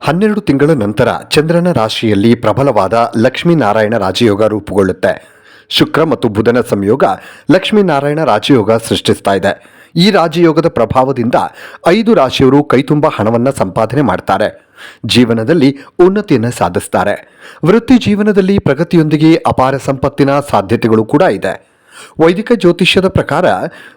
ಹನ್ನೆರಡು ತಿಂಗಳ ನಂತರ ಚಂದ್ರನ ರಾಶಿಯಲ್ಲಿ ಪ್ರಬಲವಾದ ಲಕ್ಷ್ಮೀನಾರಾಯಣ ರಾಜಯೋಗ ರೂಪುಗೊಳ್ಳುತ್ತೆ. ಶುಕ್ರ ಮತ್ತು ಬುಧನ ಸಂಯೋಗ ಲಕ್ಷ್ಮೀನಾರಾಯಣ ರಾಜಯೋಗ ಸೃಷ್ಟಿಸ್ತಾ ಇದೆ. ಈ ರಾಜಯೋಗದ ಪ್ರಭಾವದಿಂದ ಐದು ರಾಶಿಯವರು ಕೈತುಂಬ ಹಣವನ್ನು ಸಂಪಾದನೆ ಮಾಡ್ತಾರೆ. ಜೀವನದಲ್ಲಿ ಉನ್ನತಿಯನ್ನು ಸಾಧಿಸ್ತಾರೆ. ವೃತ್ತಿ ಜೀವನದಲ್ಲಿ ಪ್ರಗತಿಯೊಂದಿಗೆ ಅಪಾರ ಸಂಪತ್ತಿನ ಸಾಧ್ಯತೆಗಳು ಕೂಡ ಇದೆ. ವೈದಿಕ ಜ್ಯೋತಿಷ್ಯದ ಪ್ರಕಾರ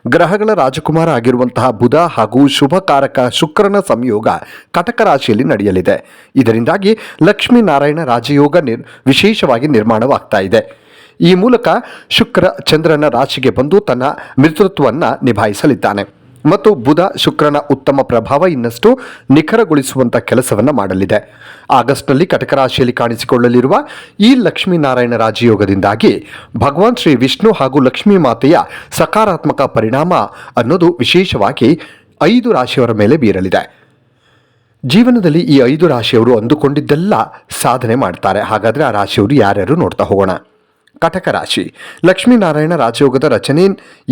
ಗ್ರಹಗಳ ರಾಜಕುಮಾರ ಆಗಿರುವಂತಹ ಬುಧ ಹಾಗೂ ಶುಭಕಾರಕ ಶುಕ್ರನ ಸಂಯೋಗ ಕಟಕ ರಾಶಿಯಲ್ಲಿ ನಡೆಯಲಿದೆ. ಇದರಿಂದಾಗಿ ಲಕ್ಷ್ಮೀನಾರಾಯಣ ರಾಜಯೋಗ ನಿರ್, ವಿಶೇಷವಾಗಿ ನಿರ್ಮಾಣವಾಗ್ತಾ ಇದೆ. ಈ ಮೂಲಕ ಶುಕ್ರ, ಚಂದ್ರನ ರಾಶಿಗೆ ಬಂದು ತನ್ನ ಮಿತೃತ್ವವನ್ನು ನಿಭಾಯಿಸಲಿದ್ದಾನೆ. ಮತ್ತು ಬುಧ ಶುಕ್ರನ ಉತ್ತಮ ಪ್ರಭಾವ ಇನ್ನಷ್ಟು ನಿಖರಗೊಳಿಸುವಂಥ ಕೆಲಸವನ್ನು ಮಾಡಲಿದೆ. ಆಗಸ್ಟ್ನಲ್ಲಿ ಕಟಕ ರಾಶಿಯಲ್ಲಿ ಕಾಣಿಸಿಕೊಳ್ಳಲಿರುವ ಈ ಲಕ್ಷ್ಮೀನಾರಾಯಣ ರಾಜಯೋಗದಿಂದಾಗಿ ಭಗವಾನ್ ಶ್ರೀ ವಿಷ್ಣು ಹಾಗೂ ಲಕ್ಷ್ಮೀ ಮಾತೆಯ ಸಕಾರಾತ್ಮಕ ಪರಿಣಾಮ ಅನ್ನೋದು ವಿಶೇಷವಾಗಿ ಐದು ರಾಶಿಯವರ ಮೇಲೆ ಬೀರಲಿದೆ. ಜೀವನದಲ್ಲಿ ಈ ಐದು ರಾಶಿಯವರು ಅಂದುಕೊಂಡಿದ್ದೆಲ್ಲ ಸಾಧನೆ ಮಾಡ್ತಾರೆ. ಹಾಗಾದರೆ ಆ ರಾಶಿಯವರು ಯಾರ್ಯಾರು ನೋಡ್ತಾ ಹೋಗೋಣ. ಕಟಕ ರಾಶಿ ಲಕ್ಷ್ಮೀನಾರಾಯಣ ರಾಜಯೋಗದ ರಚನೆ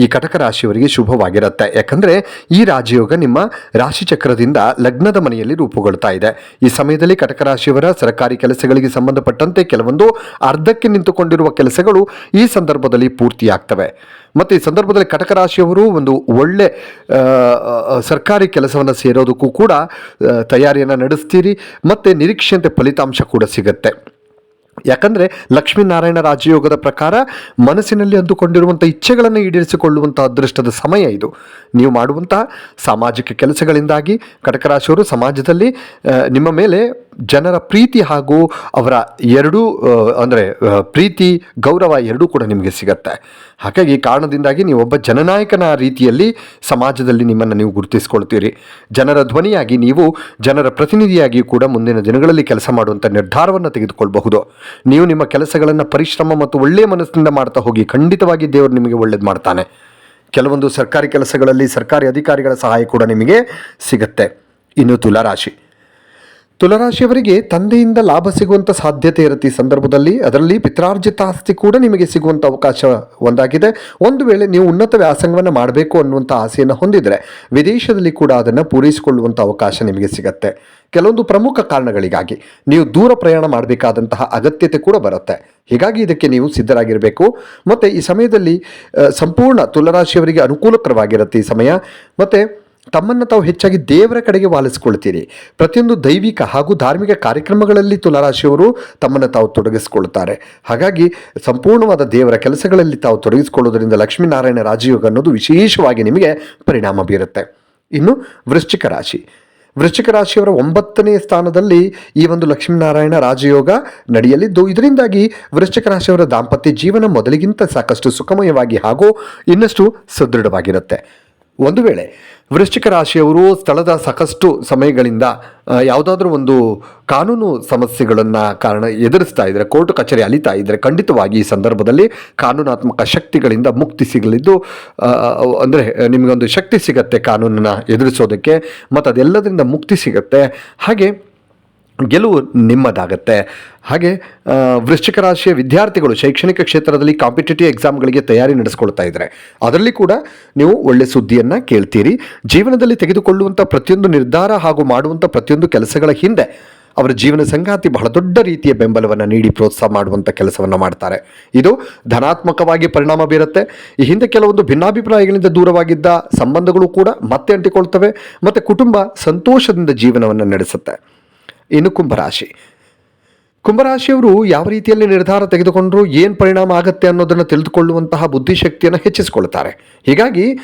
ಈ ಕಟಕ ರಾಶಿಯವರಿಗೆ ಶುಭವಾಗಿರುತ್ತೆ. ಯಾಕಂದರೆ ಈ ರಾಜಯೋಗ ನಿಮ್ಮ ರಾಶಿ ಚಕ್ರದಿಂದ ಲಗ್ನದ ಮನೆಯಲ್ಲಿ ರೂಪುಗೊಳ್ತಾ ಇದೆ. ಈ ಸಮಯದಲ್ಲಿ ಕಟಕ ರಾಶಿಯವರ ಸರ್ಕಾರಿ ಕೆಲಸಗಳಿಗೆ ಸಂಬಂಧಪಟ್ಟಂತೆ ಕೆಲವೊಂದು ಅರ್ಧಕ್ಕೆ ನಿಂತುಕೊಂಡಿರುವ ಕೆಲಸಗಳು ಈ ಸಂದರ್ಭದಲ್ಲಿ ಪೂರ್ತಿಯಾಗ್ತವೆ. ಮತ್ತು ಈ ಸಂದರ್ಭದಲ್ಲಿ ಕಟಕ ರಾಶಿಯವರು ಒಂದು ಒಳ್ಳೆ ಸರ್ಕಾರಿ ಕೆಲಸವನ್ನು ಸೇರೋದಕ್ಕೂ ಕೂಡ ತಯಾರಿಯನ್ನು ನಡೆಸ್ತೀರಿ. ಮತ್ತು ನಿರೀಕ್ಷೆಯಂತೆ ಫಲಿತಾಂಶ ಕೂಡ ಸಿಗುತ್ತೆ. ಯಾಕಂದರೆ ಲಕ್ಷ್ಮೀನಾರಾಯಣ ರಾಜಯೋಗದ ಪ್ರಕಾರ ಮನಸ್ಸಿನಲ್ಲಿ ಅಂದುಕೊಂಡಿರುವಂಥ ಇಚ್ಛೆಗಳನ್ನು ಈಡೇರಿಸಿಕೊಳ್ಳುವಂಥ ಅದೃಷ್ಟದ ಸಮಯ ಇದು. ನೀವು ಮಾಡುವಂತಹ ಸಾಮಾಜಿಕ ಕೆಲಸಗಳಿಂದಾಗಿ, ಕಟಕರಾಶಿಯವರು ಸಮಾಜದಲ್ಲಿ ನಿಮ್ಮ ಮೇಲೆ ಜನರ ಪ್ರೀತಿ ಹಾಗೂ ಅವರ ಎರಡೂ ಅಂದರೆ ಪ್ರೀತಿ, ಗೌರವ ಎರಡೂ ಕೂಡ ನಿಮಗೆ ಸಿಗತ್ತೆ. ಹಾಗಾಗಿ ಈ ಕಾರಣದಿಂದಾಗಿ ನೀವು ಒಬ್ಬ ಜನನಾಯಕನ ರೀತಿಯಲ್ಲಿ ಸಮಾಜದಲ್ಲಿ ನಿಮ್ಮನ್ನು ನೀವು ಗುರುತಿಸ್ಕೊಳ್ತೀರಿ. ಜನರ ಧ್ವನಿಯಾಗಿ ನೀವು ಜನರ ಪ್ರತಿನಿಧಿಯಾಗಿ ಕೂಡ ಮುಂದಿನ ದಿನಗಳಲ್ಲಿ ಕೆಲಸ ಮಾಡುವಂಥ ನಿರ್ಧಾರವನ್ನು ತೆಗೆದುಕೊಳ್ಬಹುದು. ನೀವು ನಿಮ್ಮ ಕೆಲಸಗಳನ್ನು ಪರಿಶ್ರಮ ಮತ್ತು ಒಳ್ಳೆಯ ಮನಸ್ಸಿನಿಂದ ಮಾಡ್ತಾ ಹೋಗಿ ಖಂಡಿತವಾಗಿ ದೇವರು ನಿಮಗೆ ಒಳ್ಳೇದು ಮಾಡ್ತಾನೆ. ಕೆಲವೊಂದು ಸರ್ಕಾರಿ ಕೆಲಸಗಳಲ್ಲಿ ಸರ್ಕಾರಿ ಅಧಿಕಾರಿಗಳ ಸಹಾಯ ಕೂಡ ನಿಮಗೆ ಸಿಗುತ್ತೆ. ಇನ್ನು ತುಲಾರಾಶಿ. ತುಲಾರಾಶಿಯವರಿಗೆ ತಂದೆಯಿಂದ ಲಾಭ ಸಿಗುವಂಥ ಸಾಧ್ಯತೆ ಇರುತ್ತೆ ಈ ಸಂದರ್ಭದಲ್ಲಿ. ಅದರಲ್ಲಿ ಪಿತ್ರಾರ್ಜಿತ ಆಸ್ತಿ ಕೂಡ ನಿಮಗೆ ಸಿಗುವಂಥ ಅವಕಾಶ ಒಂದಾಗಿದೆ. ಒಂದು ವೇಳೆ ನೀವು ಉನ್ನತ ವ್ಯಾಸಂಗವನ್ನು ಮಾಡಬೇಕು ಅನ್ನುವಂಥ ಆಸೆಯನ್ನು ಹೊಂದಿದರೆ ವಿದೇಶದಲ್ಲಿ ಕೂಡ ಅದನ್ನು ಪೂರೈಸಿಕೊಳ್ಳುವಂಥ ಅವಕಾಶ ನಿಮಗೆ ಸಿಗತ್ತೆ. ಕೆಲವೊಂದು ಪ್ರಮುಖ ಕಾರಣಗಳಿಗಾಗಿ ನೀವು ದೂರ ಪ್ರಯಾಣ ಮಾಡಬೇಕಾದಂತಹ ಅಗತ್ಯತೆ ಕೂಡ ಬರುತ್ತೆ. ಹೀಗಾಗಿ ಇದಕ್ಕೆ ನೀವು ಸಿದ್ಧರಾಗಿರಬೇಕು. ಮತ್ತು ಈ ಸಮಯದಲ್ಲಿ ಸಂಪೂರ್ಣ ತುಲರಾಶಿಯವರಿಗೆ ಅನುಕೂಲಕರವಾಗಿರುತ್ತೆ ಈ ಸಮಯ. ಮತ್ತು ತಮ್ಮನ್ನು ತಾವು ಹೆಚ್ಚಾಗಿ ದೇವರ ಕಡೆಗೆ ವಾಲಿಸಿಕೊಳ್ತೀರಿ ಪ್ರತಿಯೊಂದು ದೈವಿಕ ಹಾಗೂ ಧಾರ್ಮಿಕ ಕಾರ್ಯಕ್ರಮಗಳಲ್ಲಿ ತುಲಾರಾಶಿಯವರು ತಮ್ಮನ್ನು ತಾವು ತೊಡಗಿಸಿಕೊಳ್ತಾರೆ ಹಾಗಾಗಿ ಸಂಪೂರ್ಣವಾದ ದೇವರ ಕೆಲಸಗಳಲ್ಲಿ ತಾವು ತೊಡಗಿಸಿಕೊಳ್ಳೋದ್ರಿಂದ ಲಕ್ಷ್ಮೀನಾರಾಯಣ ರಾಜಯೋಗ ಅನ್ನೋದು ವಿಶೇಷವಾಗಿ ನಿಮಗೆ ಪರಿಣಾಮ ಬೀರುತ್ತೆ. ಇನ್ನು ವೃಶ್ಚಿಕ ರಾಶಿ. ವೃಶ್ಚಿಕ ರಾಶಿಯವರ ಒಂಬತ್ತನೇ ಸ್ಥಾನದಲ್ಲಿ ಈ ಒಂದು ಲಕ್ಷ್ಮೀನಾರಾಯಣ ರಾಜಯೋಗ ನಡೆಯಲಿದ್ದು, ಇದರಿಂದಾಗಿ ವೃಶ್ಚಿಕ ರಾಶಿಯವರ ದಾಂಪತ್ಯ ಜೀವನ ಮೊದಲಿಗಿಂತ ಸಾಕಷ್ಟು ಸುಖಮಯವಾಗಿ ಹಾಗೂ ಇನ್ನಷ್ಟು ಸದೃಢವಾಗಿರುತ್ತೆ. ಒಂದು ವೇಳೆ ವೃಶ್ಚಿಕ ರಾಶಿಯವರು ಸ್ಥಳದ ಸಾಕಷ್ಟು ಸಮಯಗಳಿಂದ ಯಾವುದಾದ್ರೂ ಒಂದು ಕಾನೂನು ಸಮಸ್ಯೆಗಳನ್ನು ಕಾರಣ ಎದುರಿಸ್ತಾ ಇದ್ದರೆ ಕೋರ್ಟ್ ಕಚೇರಿ ಅಲಿತಾ ಇದ್ದರೆ ಖಂಡಿತವಾಗಿ ಈ ಸಂದರ್ಭದಲ್ಲಿ ಕಾನೂನಾತ್ಮಕ ಶಕ್ತಿಗಳಿಂದ ಮುಕ್ತಿ ಸಿಗಲಿದ್ದು ಅಂದರೆ ನಿಮಗೊಂದು ಶಕ್ತಿ ಸಿಗತ್ತೆ ಕಾನೂನನ್ನು ಎದುರಿಸೋದಕ್ಕೆ, ಮತ್ತು ಅದೆಲ್ಲದರಿಂದ ಮುಕ್ತಿ ಸಿಗತ್ತೆ. ಹಾಗೆ ಗೆಲುವು ನಿಮ್ಮದಾಗತ್ತೆ. ಹಾಗೆ ವೃಶ್ಚಿಕ ರಾಶಿಯ ವಿದ್ಯಾರ್ಥಿಗಳು ಶೈಕ್ಷಣಿಕ ಕ್ಷೇತ್ರದಲ್ಲಿ ಕಾಂಪಿಟೇಟಿವ್ ಎಕ್ಸಾಮ್ಗಳಿಗೆ ತಯಾರಿ ನಡೆಸ್ಕೊಳ್ತಾ ಇದ್ದಾರೆ ಅದರಲ್ಲಿ ಕೂಡ ನೀವು ಒಳ್ಳೆ ಸುದ್ದಿಯನ್ನು ಕೇಳ್ತೀರಿ. ಜೀವನದಲ್ಲಿ ತೆಗೆದುಕೊಳ್ಳುವಂಥ ಪ್ರತಿಯೊಂದು ನಿರ್ಧಾರ ಹಾಗೂ ಮಾಡುವಂಥ ಪ್ರತಿಯೊಂದು ಕೆಲಸಗಳ ಹಿಂದೆ ಅವರ ಜೀವನ ಸಂಗಾತಿ ಬಹಳ ದೊಡ್ಡ ರೀತಿಯ ಬೆಂಬಲವನ್ನು ನೀಡಿ ಪ್ರೋತ್ಸಾಹ ಮಾಡುವಂಥ ಕೆಲಸವನ್ನು ಮಾಡ್ತಾರೆ. ಇದು ಧನಾತ್ಮಕವಾಗಿ ಪರಿಣಾಮ ಬೀರುತ್ತೆ. ಈ ಹಿಂದೆ ಕೆಲವೊಂದು ಭಿನ್ನಾಭಿಪ್ರಾಯಗಳಿಂದ ದೂರವಾಗಿದ್ದ ಸಂಬಂಧಗಳು ಕೂಡ ಮತ್ತೆ ಅಂಟಿಕೊಳ್ತವೆ. ಮತ್ತು ಕುಟುಂಬ ಸಂತೋಷದಿಂದ ಜೀವನವನ್ನು ನಡೆಸುತ್ತೆ. ಇನ್ನು ಕುಂಭರಾಶಿ. ಕುಂಭರಾಶಿಯವರು ಯಾವ ರೀತಿಯಲ್ಲಿ ನಿರ್ಧಾರ ತೆಗೆದುಕೊಂಡ್ರು, ಏನು ಪರಿಣಾಮ ಆಗುತ್ತೆ ಅನ್ನೋದನ್ನು ತಿಳಿದುಕೊಳ್ಳುವಂತಹ ಬುದ್ಧಿಶಕ್ತಿಯನ್ನು ಹೆಚ್ಚಿಸಿಕೊಳ್ತಾರೆ. ಹೀಗಾಗಿ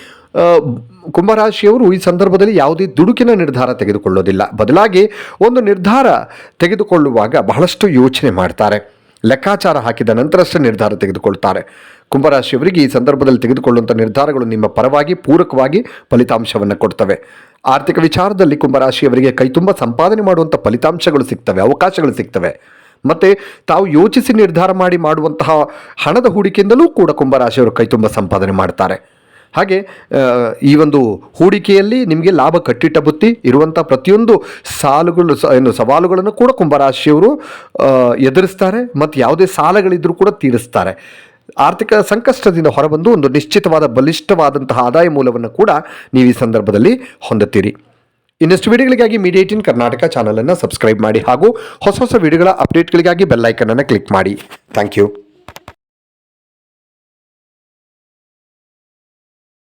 ಕುಂಭರಾಶಿಯವರು ಈ ಸಂದರ್ಭದಲ್ಲಿ ಯಾವುದೇ ದುಡುಕಿನ ನಿರ್ಧಾರ ತೆಗೆದುಕೊಳ್ಳೋದಿಲ್ಲ. ಬದಲಾಗಿ, ಒಂದು ನಿರ್ಧಾರ ತೆಗೆದುಕೊಳ್ಳುವಾಗ ಬಹಳಷ್ಟು ಯೋಚನೆ ಮಾಡ್ತಾರೆ. ಲೆಕ್ಕಾಚಾರ ಹಾಕಿದ ನಂತರಷ್ಟೇ ನಿರ್ಧಾರ ತೆಗೆದುಕೊಳ್ತಾರೆ. ಕುಂಭರಾಶಿಯವರಿಗೆ ಈ ಸಂದರ್ಭದಲ್ಲಿ ತೆಗೆದುಕೊಳ್ಳುವಂಥ ನಿರ್ಧಾರಗಳು ನಿಮ್ಮ ಪರವಾಗಿ, ಪೂರಕವಾಗಿ ಫಲಿತಾಂಶವನ್ನು ಕೊಡ್ತವೆ. ಆರ್ಥಿಕ ವಿಚಾರದಲ್ಲಿ ಕುಂಭರಾಶಿಯವರಿಗೆ ಕೈತುಂಬ ಸಂಪಾದನೆ ಮಾಡುವಂಥ ಫಲಿತಾಂಶಗಳು ಸಿಗ್ತವೆ, ಅವಕಾಶಗಳು ಸಿಗ್ತವೆ. ಮತ್ತು ತಾವು ಯೋಚಿಸಿ ನಿರ್ಧಾರ ಮಾಡಿ ಮಾಡುವಂತಹ ಹಣದ ಹೂಡಿಕೆಯಿಂದಲೂ ಕೂಡ ಕುಂಭರಾಶಿಯವರು ಕೈತುಂಬ ಸಂಪಾದನೆ ಮಾಡ್ತಾರೆ. ಹಾಗೆ ಈ ಒಂದು ಹೂಡಿಕೆಯಲ್ಲಿ ನಿಮಗೆ ಲಾಭ ಕಟ್ಟಿಟ್ಟ ಬುತ್ತಿ ಇರುವಂಥ ಪ್ರತಿಯೊಂದು ಸಾಲುಗಳು ಏನು ಸವಾಲುಗಳನ್ನು ಕೂಡ ಕುಂಭರಾಶಿಯವರು ಎದುರಿಸ್ತಾರೆ ಮತ್ತು ಯಾವುದೇ ಸಾಲಗಳಿದ್ದರೂ ಕೂಡ ತೀರಿಸ್ತಾರೆ. ಆರ್ಥಿಕ ಸಂಕಷ್ಟದಿಂದ ಹೊರಬಂದು ಒಂದು ನಿಶ್ಚಿತವಾದ ಬಲಿಷ್ಠವಾದಂತಹ ಆದಾಯ ಮೂಲವನ್ನು ಕೂಡ ನೀವು ಈ ಸಂದರ್ಭದಲ್ಲಿ ಹೊಂದುತ್ತೀರಿ. ಇನ್ನಷ್ಟು ವಿಡಿಯೋಗಳಿಗಾಗಿ ಮೀಡಿಯಾ ಏಟಿನ್ ಕರ್ನಾಟಕ ಚಾನಲನ್ನು ಸಬ್ಸ್ಕ್ರೈಬ್ ಮಾಡಿ ಹಾಗೂ ಹೊಸ ಹೊಸ ವಿಡಿಯೋಗಳ ಅಪ್ಡೇಟ್ಗಳಿಗಾಗಿ ಬೆಲ್ ಐಕನನ್ನು ಅನ್ನು ಕ್ಲಿಕ್ ಮಾಡಿ. Thank you.